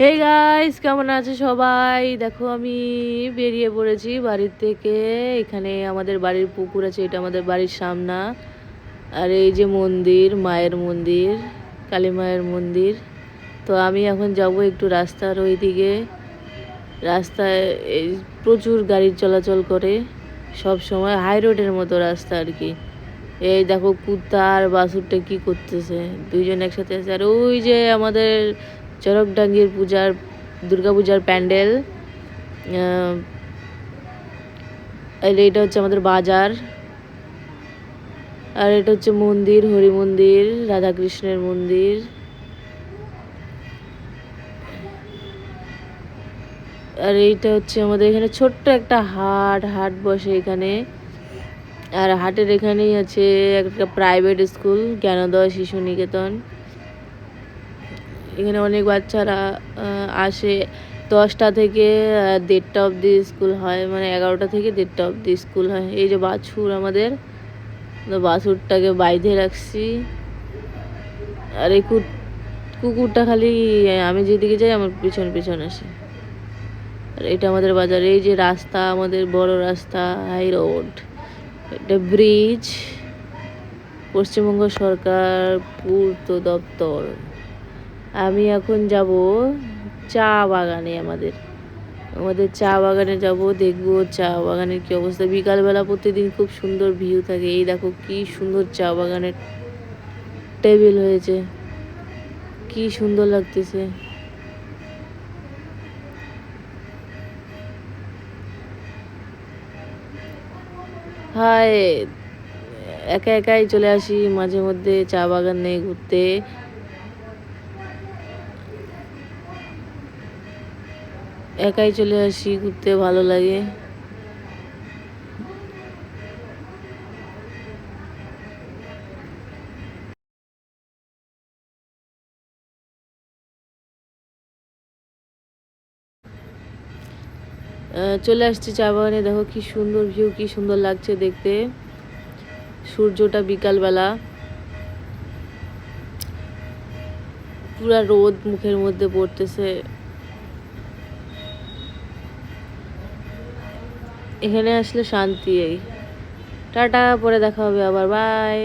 Hey guys কেমন আছে সবাই? দেখো, আমি বেরিয়ে পড়েছি বাড়ির থেকে। এখানে আমাদের বাড়ির পুকুর আছে, এটা আমাদের বাড়ির সামনা। আর এই যে মন্দির, মায়ের মন্দির, কালী মায়ের মন্দির। তো আমি এখন যাব একটু রাস্তার ওই দিকে রাস্তায় প্রচুর গাড়ি চলাচল করে, সব সময় হাই রোডের মতো রাস্তা আর কি। এই দেখো কুত্তা আর বাসুরটা কি করতেছে। দুইজন একসাথে আছে। আর ওই যে আমাদের চরকডাঙ্গির পূজার, দুর্গা পূজার প্যান্ডেল আর এটা হচ্ছে আমাদের বাজার, আর এটা হচ্ছে মন্দির, হরি মন্দির, রাধাকৃষ্ণের মন্দির, আর এইটা হচ্ছে আমাদের এখানে ছোট্ট একটা হাট হাট বসে এখানে, আর হাটের এখানেই আছে একটা প্রাইভেট স্কুল জ্ঞানোদয় শিশু নিকেতন। এখানে অনেক বাচ্চারা আসে দশটা থেকে দেড়টা অবধি স্কুল হয় মানে এগারোটা থেকে দেড়টা অবধি স্কুল হয়। এই যে বাছুর আমাদের বাছুরটাকে বাইধে রাখছি। আর এই কুকুরটা খালি, আমি যেদিকে যাই আমার পিছন পিছন আসে। আর এটা আমাদের বাজার, এই যে রাস্তা, আমাদের বড় রাস্তা, হাই রোড। এটা ব্রিজ, পশ্চিমবঙ্গ সরকার পূর্ত দপ্তর। আমি এখন যাব চা বাগানে আমাদের। আমাদের চা বাগানে যাব, দেখব চা বাগানের কি অবস্থা। বিকালবেলা প্রতিদিন খুব সুন্দর ভিউ থাকে। এই দেখো কি সুন্দর চা বাগানের টেবিল হয়েছে। কি সুন্দর লাগতেছে। হায়, একা একাই চলে আসি। মাঝে মধ্যে চা বাগানে ঘুরতে। একাই চলে আসি, ঘুরতে ভালো লাগে। চলে আসছি চা বাগানে দেখো কি সুন্দর ভিউ কি সুন্দর লাগছে দেখতে। সূর্যটা বিকালবেলা। পুরা রোদ মুখের মধ্যে পড়তেছে। এখানে আসলে শান্তি এই। টাটা পরে দেখা হবে আবার বাই